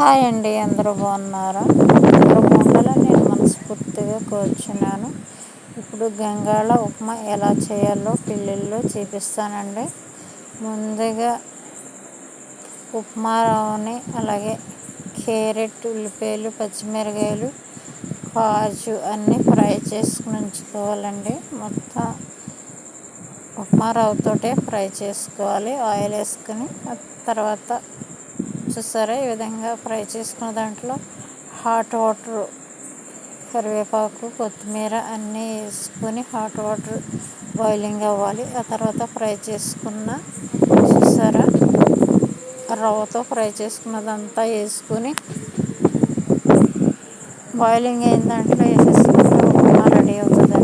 Hi అండి అందరూ బాగున్నారా? అందరూ బాగుండాలని నేను మనస్ఫూర్తిగా కూర్చున్నాను. ఇప్పుడు గంగాళ ఉప్మా ఎలా చేయాలో పిల్లల్లో చూపిస్తానండి. ముందుగా ఉప్మా రవ్వని అలాగే క్యారెట్ ఉల్లిపాయలు పచ్చిమిరకాయలు కాజు అన్నీ ఫ్రై చేసుకుని ఉంచుకోవాలండి. మొత్తం ఉప్మా రవ్వతోటే ఫ్రై చేసుకోవాలి. ఆయిల్ వేసుకుని తర్వాత చూసారా? ఈ విధంగా ఫ్రై చేసుకున్న దాంట్లో హాట్ వాటర్ కరివేపాకు కొత్తిమీర అన్నీ వేసుకొని హాట్ వాటర్ బాయిలింగ్ అవ్వాలి. ఆ తర్వాత ఫ్రై చేసుకున్న చూసారా? రవ్వతో ఫ్రై చేసుకున్నదంతా వేసుకొని బాయిలింగ్ అయిన దాంట్లో వేసేసుకుంటే ఉప్మా రెడీ అవుతుంది.